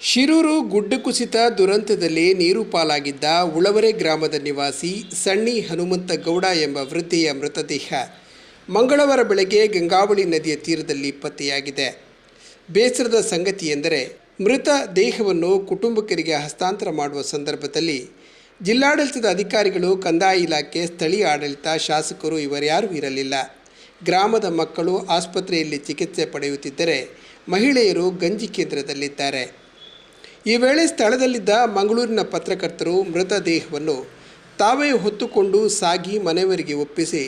ಶಿರೂರು ಗುಡ್ಡ ಕುಸಿತ ದುರಂತದಲ್ಲಿ ನೀರು ಪಾಲಾಗಿದ್ದ ಉಳವರೆ ಗ್ರಾಮದ ನಿವಾಸಿ ಸಣ್ಣಿ ಹನುಮಂತ ಗೌಡ ಎಂಬ ವೃದ್ಧೆಯ ಮೃತದೇಹ ಮಂಗಳವಾರ ಬೆಳಗ್ಗೆ ಗಂಗಾವಳಿ ನದಿಯ ತೀರದಲ್ಲಿ ಪತ್ತೆಯಾಗಿದೆ. ಬೇಸರದ ಸಂಗತಿ ಎಂದರೆ ಮೃತ ದೇಹವನ್ನು ಕುಟುಂಬಕರಿಗೆ ಹಸ್ತಾಂತರ ಮಾಡುವ ಸಂದರ್ಭದಲ್ಲಿ ಜಿಲ್ಲಾಡಳಿತದ ಅಧಿಕಾರಿಗಳು ಕಂದಾಯ ಇಲಾಖೆ, ಸ್ಥಳೀಯ ಆಡಳಿತ, ಶಾಸಕರು ಇವರ್ಯಾರೂ ಇರಲಿಲ್ಲ. ಗ್ರಾಮದ ಮಕ್ಕಳು ಆಸ್ಪತ್ರೆಯಲ್ಲಿ ಚಿಕಿತ್ಸೆ ಪಡೆಯುತ್ತಿದ್ದರೆ ಮಹಿಳೆಯರು ಗಂಜಿ ಕೇಂದ್ರದಲ್ಲಿದ್ದಾರೆ. ಈ ವೇಳೆ ಸ್ಥಳದಲ್ಲಿದ್ದ ಮಂಗಳೂರಿನ ಪತ್ರಕರ್ತರು ಮೃತದೇಹವನ್ನು ತಾವೇ ಹೊತ್ತುಕೊಂಡು ಸಾಗಿ ಮನೆಯವರಿಗೆ ಒಪ್ಪಿಸಿ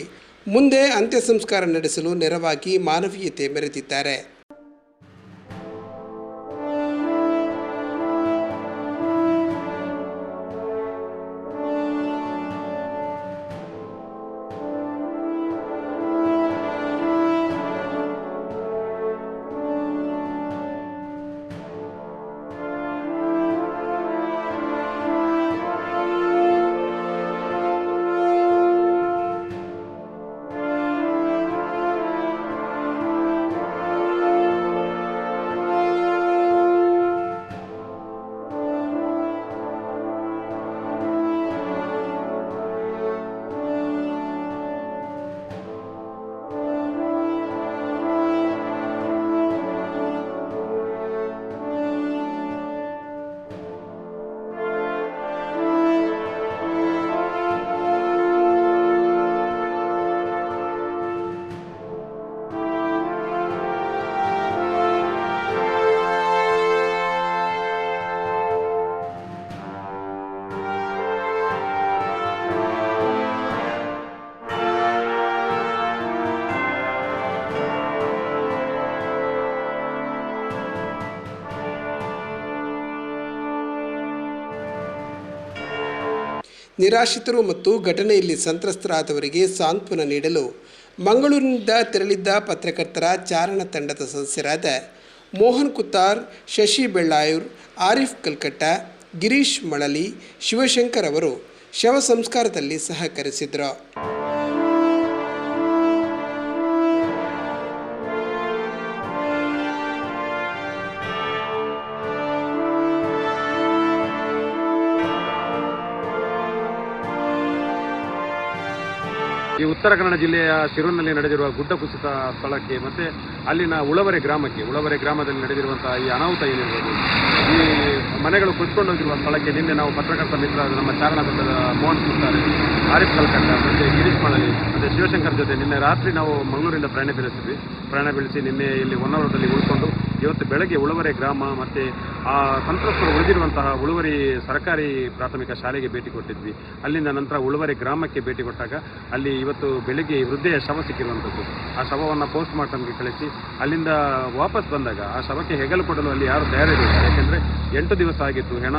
ಮುಂದೆ ಅಂತ್ಯ ಸಂಸ್ಕಾರ ನಡೆಸಲು ನೆರವಾಗಿ ಮಾನವೀಯತೆ ಮೆರೆದಿದ್ದಾರೆ. ನಿರಾಶ್ರಿತರು ಮತ್ತು ಘಟನೆಯಲ್ಲಿ ಸಂತ್ರಸ್ತರಾದವರಿಗೆ ಸಾಂತ್ವನ ನೀಡಲು ಮಂಗಳೂರಿನಿಂದ ತೆರಳಿದ್ದ ಪತ್ರಕರ್ತರ ಚಾರಣ ತಂಡದ ಸದಸ್ಯರಾದ ಮೋಹನ್ ಕುತ್ತಾರ್, ಶಶಿ ಬೆಳ್ಳಾಯೂರ್, ಆರಿಫ್ ಕಲ್ಕಟ್ಟ, ಗಿರೀಶ್ ಮಳಲಿ, ಶಿವಶಂಕರ್ ಅವರು ಶವ ಸಂಸ್ಕಾರದಲ್ಲಿ ಸಹಕರಿಸಿದರು ಈ ಉತ್ತರ ಕನ್ನಡ ಜಿಲ್ಲೆಯ ಶಿರೂರಿನಲ್ಲಿ ನಡೆದಿರುವ ಗುಡ್ಡ ಕುಸಿತ ಸ್ಥಳಕ್ಕೆ ಮತ್ತೆ ಅಲ್ಲಿನ ಉಳವರೆ ಗ್ರಾಮಕ್ಕೆ, ಉಳವರೆ ಗ್ರಾಮದಲ್ಲಿ ನಡೆದಿರುವಂತಹ ಈ ಅನಾಹುತ ಏನಿರ್ಬೋದು, ಈ ಮನೆಗಳು ಕುತ್ಕೊಂಡು ಹೋಗಿರುವ ಸ್ಥಳಕ್ಕೆ ನಿನ್ನೆ ನಾವು ಪತ್ರಕರ್ತ ಮಿತ್ರ ನಮ್ಮ ಚಾರಣ ತಂಡದ ಮೋಹನ್ ಕುಮಾರ್ ಆರಿಫ್ ಕಲ್ಕಟ್ಟ ಮತ್ತೆ ಗಿರೀಶ್ ಮಳಲಿ ಮತ್ತೆ ಶಿವಶಂಕರ್ ಜೊತೆ ನಿನ್ನೆ ರಾತ್ರಿ ನಾವು ಮಂಗಳೂರಿಂದ ಪ್ರಯಾಣ ಬೆಳೆಸಿದ್ವಿ. ಪ್ರಯಾಣ ಬೆಳೆಸಿ ನಿನ್ನೆ ಇಲ್ಲಿ ಹೊನ್ನಾವರದಲ್ಲಿ ಉಳ್ಕೊಂಡು ಇವತ್ತು ಬೆಳಗ್ಗೆ ಉಳುವರೆ ಗ್ರಾಮ ಮತ್ತೆ ಆ ಸಂತ್ರಸ್ತರು ಉಳಿದಿರುವಂತಹ ಉಳುವರಿ ಸರ್ಕಾರಿ ಪ್ರಾಥಮಿಕ ಶಾಲೆಗೆ ಭೇಟಿ ಕೊಟ್ಟಿದ್ವಿ. ಅಲ್ಲಿಂದ ನಂತರ ಉಳುವರೆ ಗ್ರಾಮಕ್ಕೆ ಭೇಟಿ ಕೊಟ್ಟಾಗ ಅಲ್ಲಿ ಇವತ್ತು ಬೆಳಿಗ್ಗೆ ವೃದ್ಧೆಯ ಶವ ಸಿಕ್ಕಿರುವಂಥದ್ದು ಆ ಶವವನ್ನು ಪೋಸ್ಟ್ ಮಾರ್ಟಮ್ಗೆ ಕಳಿಸಿ ಅಲ್ಲಿಂದ ವಾಪಸ್ ಬಂದಾಗ ಆ ಶವಕ್ಕೆ ಹೆಗಲು ಕೊಡಲು ಅಲ್ಲಿ ಯಾರು ತಯಾರಿರಲಿಲ್ಲ ಯಾಕೆಂದರೆ ಎಂಟು ದಿವಸ ಆಗಿತ್ತು, ಹೆಣ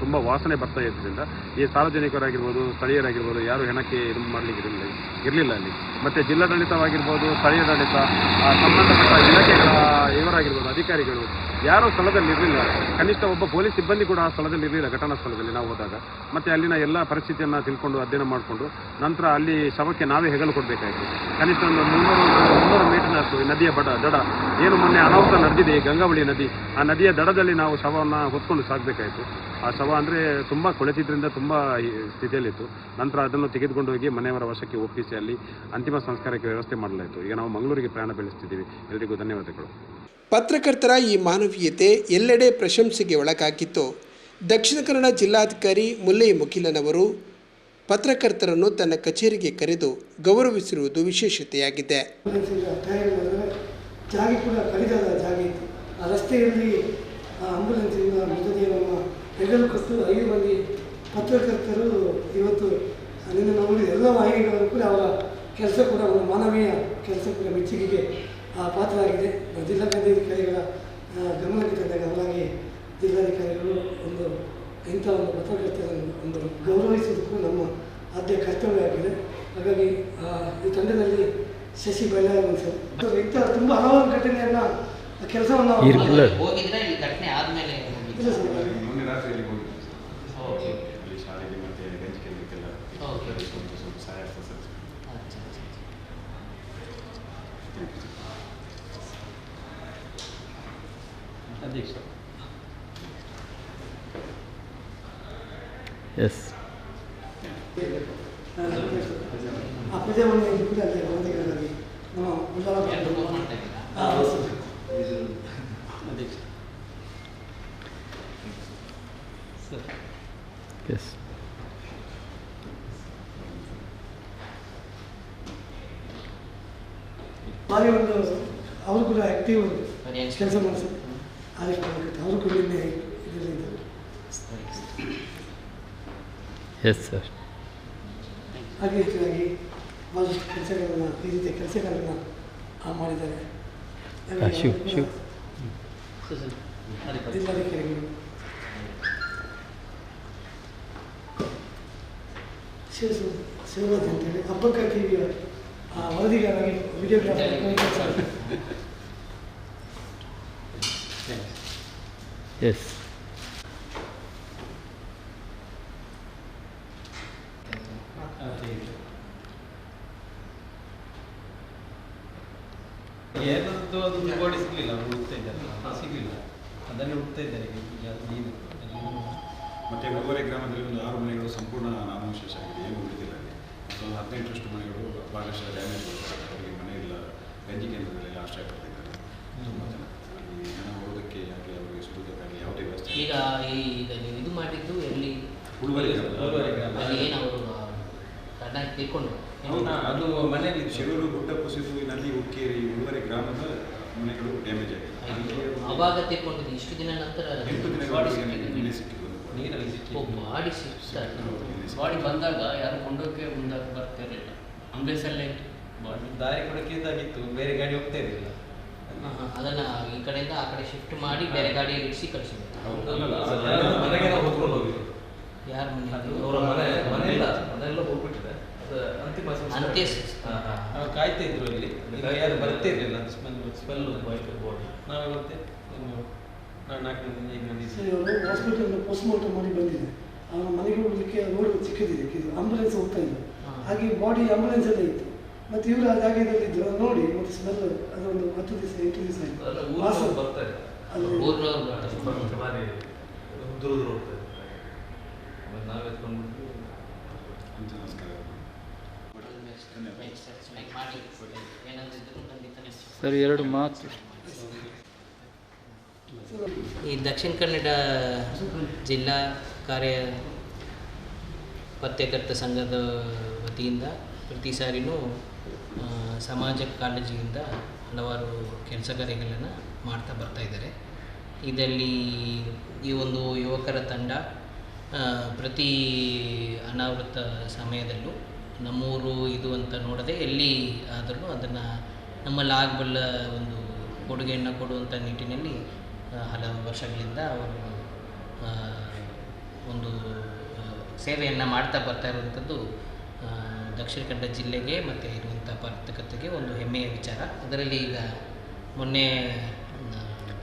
ತುಂಬ ವಾಸನೆ ಬರ್ತಾ ಇದ್ದರಿಂದ ಈ ಸಾರ್ವಜನಿಕರಾಗಿರ್ಬೋದು, ಸ್ಥಳೀಯರಾಗಿರ್ಬೋದು, ಯಾರು ಹೆಣಕ್ಕೆ ಇದು ಮಾಡಲಿಕ್ಕೆ ಇರಲಿಲ್ಲ ಇರಲಿಲ್ಲ ಅಲ್ಲಿ. ಮತ್ತು ಜಿಲ್ಲಾಡಳಿತವಾಗಿರ್ಬೋದು ಸ್ಥಳೀಯಾಡಳಿತ ಸಂಬಂಧಪಟ್ಟ ಅಧಿಕಾರಿಗಳು ಯಾರೂ ಸ್ಥಳದಲ್ಲಿ ಇರಲಿಲ್ಲ ಕನಿಷ್ಠ ಒಬ್ಬ ಪೊಲೀಸ್ ಸಿಬ್ಬಂದಿ ಕೂಡ ಆ ಸ್ಥಳದಲ್ಲಿ ಇರಲಿಲ್ಲ ಘಟನಾ ಸ್ಥಳದಲ್ಲಿ ನಾವು ಹೋದಾಗ. ಮತ್ತು ಅಲ್ಲಿನ ಎಲ್ಲ ಪರಿಸ್ಥಿತಿಯನ್ನು ತಿಳ್ಕೊಂಡು, ಅಧ್ಯಯನ ಮಾಡಿಕೊಂಡು, ನಂತರ ಅಲ್ಲಿ ಶವಕ್ಕೆ ನಾವೇ ಹೆಗಲು ಕೊಡಬೇಕಾಯಿತು. ಕನಿಷ್ಠ ಒಂದು ಮುನ್ನೂರು ಮುನ್ನೂರು ಮೀಟರ್ನಷ್ಟು ನದಿಯ ಬಡ, ದಡ. ಏನು ಮೊನ್ನೆ ಅನಾಹುತ ನಡೆದಿದೆ ಗಂಗಾವಳಿ ನದಿ. ಆ ನದಿಯ ದಡದಲ್ಲಿ ನಾವು ಶವವನ್ನು ಹೊತ್ಕೊಂಡು ಸಾಗಬೇಕಾಯಿತು ಆ ಶವ ಅಂದರೆ ತುಂಬ ಕೊಳೆತಿದ್ದರಿಂದ ತುಂಬ ಸ್ಥಿತಿಯಲ್ಲಿತ್ತು. ನಂತರ ಅದನ್ನು ತೆಗೆದುಕೊಂಡು ಹೋಗಿ ಮನೆಯವರ ವಶಕ್ಕೆ ಒಪ್ಪಿಸಿ ಅಲ್ಲಿ ಅಂತಿಮ ಸಂಸ್ಕಾರಕ್ಕೆ ವ್ಯವಸ್ಥೆ ಮಾಡಲಾಯಿತು. ಈಗ ನಾವು ಮಂಗಳೂರಿಗೆ ಪ್ರಯಾಣ ಬೆಳೆಸ್ತಿದ್ದೀವಿ. ಎಲ್ಲರಿಗೂ ಧನ್ಯವಾದಗಳು. ಪತ್ರಕರ್ತರ ಈ ಮಾನವೀಯತೆ ಎಲ್ಲೆಡೆ ಪ್ರಶಂಸೆಗೆ ಒಳಗಾಗಿತ್ತು. ದಕ್ಷಿಣ ಕನ್ನಡ ಜಿಲ್ಲಾಧಿಕಾರಿ ಮುಲ್ಲೈ ಮುಖಿಲನವರು ಪತ್ರಕರ್ತರನ್ನು ತನ್ನ ಕಚೇರಿಗೆ ಕರೆದು ಗೌರವಿಸಿರುವುದು ವಿಶೇಷತೆಯಾಗಿದೆ. ಜಾಗ ಕೂಡ ಕಡಿದಾದ ಜಾಗ ಇತ್ತು. ಆ ರಸ್ತೆಯಲ್ಲಿ ಆಂಬುಲೆನ್ಸಿಂದ ಮೃತದೇಹವನ್ನು ಹೆಗಲು ಐದು ಮಂದಿ ಪತ್ರಕರ್ತರು ಇವತ್ತು ನಿನ್ನೆ ನೋಡಿದ ಎಲ್ಲ ವಾಹಿನಿಗಳನ್ನು ಕೂಡ ಅವರ ಕೆಲಸ ಕೂಡ ಒಂದು ಮಾನವೀಯ ಕೆಲಸ ಕೂಡ ಮೆಚ್ಚುಗೆಗೆ ಪಾತ್ರವಾಗಿದೆ. ಜಿಲ್ಲಾ ಪಂಚಾಧಿಕಾರಿಗಳ ಆ, ಗಮನಕ್ಕೆ ತಂದಾಗ ಅವರಾಗಿ ಜಿಲ್ಲಾಧಿಕಾರಿಗಳು ಒಂದು ಇಂಥ ಒಂದು ಪತ್ರಕರ್ತರನ್ನು ಒಂದು ಗೌರವಿಸುವುದಕ್ಕೂ ನಮ್ಮ ಆದ್ಯ ಕರ್ತವ್ಯ ಆಗಿದೆ. ಹಾಗಾಗಿ ಈ ತಂಡದಲ್ಲಿ ಶಶಿ ಬಳ್ಳಾರಿ ಸರ್. ಇಂಥ ತುಂಬ ಹಲವಾರು ಘಟನೆಯನ್ನು ಕೆಲಸವನ್ನು ಹೋಗಿದ್ರೆ ಘಟನೆ ಆದಮೇಲೆ ಇಲ್ಲ ಸರ್. ಮೊನ್ನೆ ರಾತ್ರಿಯಲ್ಲಿ ಹೋಗಿದ್ದು ಓಕೆ. ಅಲ್ಲಿ ಶಾಲೆಗೆ ಮತ್ತೆ ಗಂಜಿ ಯು ಸರ್ ಅಧ್ಯಕ್ಷ ಎಸ್ ಆ ಪೂಜೆ ಮನೆ ಕೂಡ ಅಲ್ಲೇ ವರದಿಗಾರರಾಗಿ ನಮ್ಮ ಉಳ್ಳಾಲ ಎರಡು ಫೋನ್ ಎಸ್ ಭಾರಿ ಒಂದು ಅವರು ಕೂಡ ಆ್ಯಕ್ಟಿವ್ ಸರಿ, ಅನ್ಸ್- ಕೆಲಸ ಮಾಡಿಸೋದು ಆದಷ್ಟು ಮಾಡ್ಕೊತಾರೆ. ಅವರು ಕೂಡ ನಿನ್ನೆ ಇದರಲ್ಲಿ ಇದ್ದಾರೆ ಸರಿ. ಎಸ್ ಸರ್ ಹಾಗೆ ಹೆಚ್ಚಾಗಿ ಭಾಳಷ್ಟು ಕೆಲಸಗಳನ್ನು ಈ ರೀತಿಯ ಕೆಲಸಗಳನ್ನು ಮಾಡಿದ್ದಾರೆ ಹಾಂ ಶಿವ್ ಶಿವ್ ಜಿಲ್ಲಾಧಿಕಾರಿಗಳು ಶಿವ ಶಿವರಾಜ್ ಅಂತೇಳಿ ಹಬ್ಬಕ್ಕ ಟಿ ವಿಯ ವರದಿಗಾರಾಗಿ ವಿಡಿಯೋಗ್ರಾಫರ್ ಎಸ್ ಏನದ್ದು ಅದು ಗೋಡಿ ಸಿಗಲಿಲ್ಲ ಅವರು ಹುಡುಕ್ತಾ ಇದ್ದಾರೆ. ಸಿಗ್ಲಿಲ್ಲ. ಅದನ್ನೇ ಇದ್ದಾರೆ ನೀನು. ಮತ್ತೆ ಮಗುವರೆ ಗ್ರಾಮದಲ್ಲಿ ಒಂದು ಆರು ಮನೆಗಳು ಸಂಪೂರ್ಣ ನಾಮಶೇಷ ಆಗಿದೆ. ಏನು ಉಳಿದಿಲ್ಲ ಅಲ್ಲಿ. ಒಂದು ಹದಿನೆಂಟರಷ್ಟು ಮನೆಗಳು ಭಾಗಶಃ ಡ್ಯಾಮೇಜ್ ಅವರಿಗೆ ಮನೆ ಇಲ್ಲ. ಗಂಜಿ ಕೇಂದ್ರದಲ್ಲಿ ಆಶ್ರಯ ಪಡೆದಿದ್ದಾರೆ ತುಂಬ ಜನ ಅಲ್ಲಿ ಜನ ಹೋಗೋದಕ್ಕೆ ಯಾಕೆ ಅವರಿಗೆ ಸುಡುವುದಕ್ಕಾಗಿ ಯಾವುದೇ ವ್ಯವಸ್ಥೆ ಈಗ ಈ ಈಗ ನೀವು ಇದು ಮಾಡಿದ್ದು ಎಲ್ಲಿ? ಅಲ್ಲಿ ಏನು ಅವರು ಸಣ್ಣ ತೀರ್ಕೊಂಡು ಹೌದು. ಅದು ಮನೆಯಲ್ಲಿ ಶಿರೂರು ಗುಡ್ಡ ಕುಸಿದು ನಲ್ಲಿ ನದಿ ಉಕ್ಕೇರಿ ಉಳುವರೆ ಗ್ರಾಮದ ಮನೆಗಳು ಡ್ಯಾಮೇಜ್ ಆಗಿದೆ. ಅವಾಗ ತೀರ್ಕೊಂಡಿದ್ದು ಇಷ್ಟು ದಿನ ನಂತರ ಎಂಟು ಬಾಡಿ. ನೀರಲ್ಲಿ ಸಿಕ್ಕಿ ಬಾಡಿ ಸಿಕ್ತಾರೆ ಬಾಡಿ ಬಂದಾಗ ಯಾರು ಕೊಂಡೋಕೆ ಮುಂದಾಗ ಬರ್ತಿರಲಿಲ್ಲ ಆಂಬುಲೆನ್ಸಲ್ಲೇ ಇತ್ತು. ಬಾಡಿ. ದಾರಿ ಕೂಡ ಕಿದ್ದಾಗಿತ್ತು ಬೇರೆ ಗಾಡಿ ಹೋಗ್ತಾ ಇರಲಿಲ್ಲ. ಅದನ್ನ ಈ ಕಡೆಯಿಂದ ಆ ಕಡೆ ಶಿಫ್ಟ್ ಮಾಡಿ ಬೇರೆ ಗಾಡಿಯಲ್ಲಿ ಇರಿಸಿ ಕಳಿಸಿದ್ರು. ಮನೆಗೆ ನಾವು ಹೋಗ್ಕೊಂಡು ಹೋಗಿದ್ರು. ಯಾರ ಮನೆ ಅವರ ಮನೆ ಮನೆ ಇಲ್ಲ ಮನೆಯೆಲ್ಲ ಹೋಗ್ಬಿಟ್ಟಿದೆ. ಅದು ಅಂತಿಮ. ಅಂತ್ಯ. ಕಾಯ್ತಾ ಇದ್ರು ಇಲ್ಲಿ. ಯಾರು ಬರ್ತಾ ಇರಲಿಲ್ಲ ಅದು ಸ್ಮೆಲ್ ಸ್ಮೆಲ್ ವೈಟ್ ಬಾಡಿ ನಾವು ಮತ್ತೆ ನಾಲ್ಕು ಹಾಸ್ಪಿಟಲ್ ಪೋಸ್ಟ್ಮಾರ್ಟಮ್ ಮಾಡಿ ಬಂದಿದೆ. ಅವನ ಮನೆಗೆ ಹೋಗ್ಲಿಕ್ಕೆ ರೋಡ್ ಸಿಕ್ಕಿದೆ ಇದು ಆಂಬುಲೆನ್ಸ್ ಹೋಗ್ತಾ ಇಲ್ಲ. ಹಾಗೆ ಬಾಡಿ ಆಂಬುಲೆನ್ಸ್ ಎಲ್ಲ ಇತ್ತು. ಮತ್ತೆ ಇವರು ಆ ಜಾಗದಲ್ಲಿ ಇದ್ರು. ನೋಡಿ ಮತ್ತೆ ಸ್ಮೆಲ್ ಅದೊಂದು ಹತ್ತು ದಿವಸ ಎಂಟು ದಿವಸ ಆಯ್ತು. ಊರಿನವ್ರು ವಾಸ. ಸರ್, ಎರಡು ಮಾತು. ಈ ದಕ್ಷಿಣ ಕನ್ನಡ ಜಿಲ್ಲಾ ಕಾರ್ಯ ಪತ್ರಕರ್ತ ಸಂಘದ ವತಿಯಿಂದ ಪ್ರತಿ ಸಾರಿನೂ ಸಮಾಜ ಕಾಳಜಿಯಿಂದ ಹಲವಾರು ಕೆಲಸ ಕಾರ್ಯಗಳನ್ನು ಮಾಡ್ತಾ ಬರ್ತಾ ಇದ್ದಾರೆ. ಇದರಲ್ಲಿ ಈ ಒಂದು ಯುವಕರ ತಂಡ ಪ್ರತಿ ಅನಾವೃತ ಸಮಯದಲ್ಲೂ ನಮ್ಮೂರು ಇದು ಅಂತ ನೋಡದೆ ಎಲ್ಲಿ ಆದರೂ ಅದನ್ನು ನಮ್ಮಲ್ಲಿ ಆಗಬಲ್ಲ ಒಂದು ಕೊಡುಗೆಯನ್ನು ಕೊಡುವಂಥ ನಿಟ್ಟಿನಲ್ಲಿ ಹಲವು ವರ್ಷಗಳಿಂದ ಅವರು ಒಂದು ಸೇವೆಯನ್ನು ಮಾಡ್ತಾ ಬರ್ತಾ ಇರುವಂಥದ್ದು ದಕ್ಷಿಣ ಕನ್ನಡ ಜಿಲ್ಲೆಗೆ ಮತ್ತು ಇರುವಂಥ ಪತ್ರಕರ್ತೆಗೆ ಒಂದು ಹೆಮ್ಮೆಯ ವಿಚಾರ. ಅದರಲ್ಲಿ ಈಗ ಮೊನ್ನೆ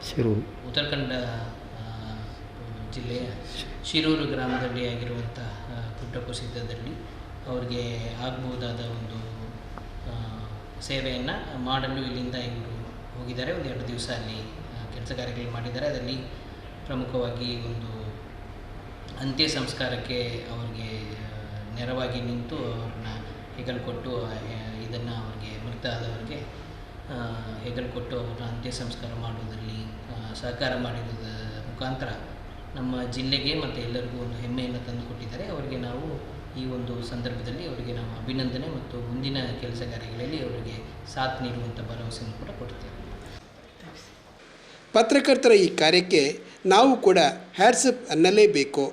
ಆ, ಶಿರು ಉತ್ತರ ಕನ್ನಡ ಆ, ಜಿಲ್ಲೆಯ ಶಿರೂರು ಗ್ರಾಮದಲ್ಲಿ ಆಗಿರುವಂಥ ಪುಟ್ಟ ಕುಸಿತದಲ್ಲಿ ಅವರಿಗೆ ಆಗಬಹುದಾದ ಒಂದು ಸೇವೆಯನ್ನು ಮಾಡಲು ಇಲ್ಲಿಂದ ಇವರು ಹೋಗಿದ್ದಾರೆ. ಒಂದು ಎರಡು ದಿವಸ ಅಲ್ಲಿ ಕೆಲಸ ಕಾರ್ಯಗಳು ಮಾಡಿದ್ದಾರೆ. ಅದರಲ್ಲಿ ಪ್ರಮುಖವಾಗಿ ಒಂದು ಅಂತ್ಯ ಸಂಸ್ಕಾರಕ್ಕೆ ಅವರಿಗೆ ನೆರವಾಗಿ ನಿಂತು ಅವ್ರನ್ನ ಹೆಗಲು ಕೊಟ್ಟು ಇದನ್ನು ಅವ್ರಿಗೆ ಮೃತ ಆದವರಿಗೆ ಹೆಗಲು ಕೊಟ್ಟು ಅವರ ಅಂತ್ಯ ಸಂಸ್ಕಾರ ಮಾಡುವುದರಲ್ಲಿ ಸಹಕಾರ ಮಾಡಿದ ಮುಖಾಂತರ ನಮ್ಮ ಜಿಲ್ಲೆಗೆ ಮತ್ತು ಎಲ್ಲರಿಗೂ ಒಂದು ಹೆಮ್ಮೆಯನ್ನು ತಂದುಕೊಟ್ಟಿದ್ದಾರೆ. ಅವರಿಗೆ ನಾವು ಈ ಒಂದು ಸಂದರ್ಭದಲ್ಲಿ ಅವರಿಗೆ ನಾವು ಅಭಿನಂದನೆ ಮತ್ತು ಮುಂದಿನ ಕೆಲಸ ಕಾರ್ಯಗಳಲ್ಲಿ ಅವರಿಗೆ ಸಾಥ್ ನೀಡುವಂಥ ಭರವಸೆಯನ್ನು ಕೂಡ ಕೊಡ್ತೇವೆ. ಪತ್ರಕರ್ತರ ಈ ಕಾರ್ಯಕ್ಕೆ ನಾವು ಕೂಡ ಹ್ಯಾಟ್ಸಪ್ ಅನ್ನಲೇಬೇಕು.